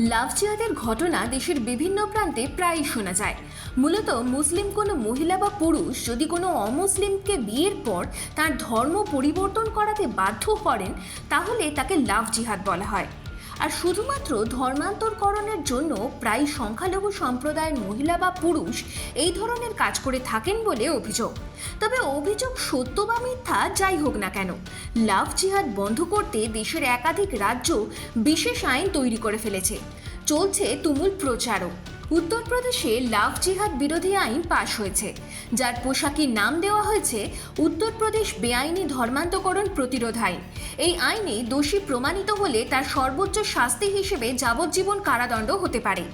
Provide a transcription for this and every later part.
লাভ জিহাদের ঘটনা দেশের বিভিন্ন প্রান্তে প্রায়ই শোনা যায়। মূলত মুসলিম কোনো মহিলা বা পুরুষ যদি কোনো অমুসলিমকে বিয়ের পর তার ধর্ম পরিবর্তন করাতে বাধ্য করেন, তাহলে তাকে লাভ জিহাদ বলা হয়। আর শুধুমাত্র ধর্মান্তরকরণের জন্য প্রায় সংখ্যালঘু সম্প্রদায়ের মহিলা বা পুরুষ এই ধরনের কাজ করে থাকেন বলে অভিযোগ। তবে অভিযোগ সত্য বা মিথ্যা যাই হোক না কেন, লাভ জিহাদ বন্ধ করতে দেশের একাধিক রাজ্য বিশেষ আইন তৈরি করে ফেলেছে। চলছে তুমুল প্রচারও। উত্তরপ্রদেশে লাভ জিহাদ বিরোধী আইন পাশ হয়েছে। যার পোশাকি নাম দেওয়া হয়েছে উত্তরপ্রদেশ বেআইনি ধর্মান্তকরণ প্রতিরোধ আইন। এই আইনে দোষী প্রমাণিত হলে তার সর্বোচ্চ শাস্তি হিসেবে যাবজ্জীবন কারাদণ্ড হতে পারে।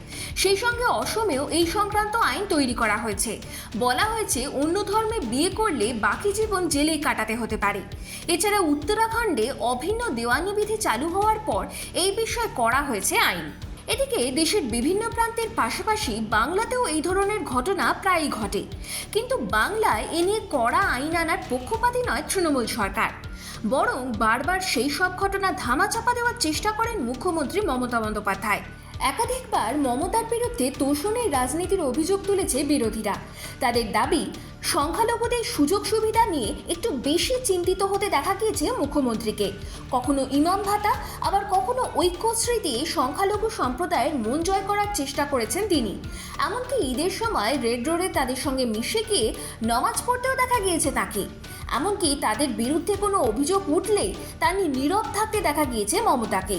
সেই সঙ্গে অসমেও এই সংক্রান্ত আইন তৈরি করা হয়েছে। বলা হয়েছে অন্য ধর্মে বিয়ে করলে বাকি জীবন জেলেই কাটাতে হতে পারে। এছাড়া উত্তরাখণ্ডে অভিন্ন দেওয়ানি বিধি চালু হওয়ার পর এই বিষয়ে করা হয়েছে আইন। এদিকে দেশের বিভিন্ন প্রান্তের পাশাপাশি বাংলাতেও এই ধরনের ঘটনা প্রায়ই ঘটে। কিন্তু বাংলায় এ নিয়ে কড়া আইন আনার পক্ষপাতী নয় তৃণমূল সরকার। বরং বারবার সেই সব ঘটনা ধামাচাপা দেওয়ার চেষ্টা করেন মুখ্যমন্ত্রী মমতা বন্দ্যোপাধ্যায়। একাধিকবার মমতার বিরুদ্ধে তোষণের রাজনীতির অভিযোগ তুলেছে বিরোধীরা। তাদের দাবি, সংখ্যালঘুদের সুযোগ সুবিধা নিয়ে একটু বেশি চিন্তিত হতে দেখা গিয়েছে মুখ্যমন্ত্রীকে। কখনো ইমাম ভাতা, আবার কখনো ঐক্যশ্রী দিয়ে সংখ্যালঘু সম্প্রদায়ের মন জয় করার চেষ্টা করেছেন তিনি। এমনকি ঈদের সময় রেড রোডে তাদের সঙ্গে মিশে গিয়ে নমাজ পড়তেও দেখা গিয়েছে তাকে। এমনকি তাদের বিরুদ্ধে কোনো অভিযোগ উঠলে তা নিয়ে নীরব থাকতে দেখা গিয়েছে মমতাকে।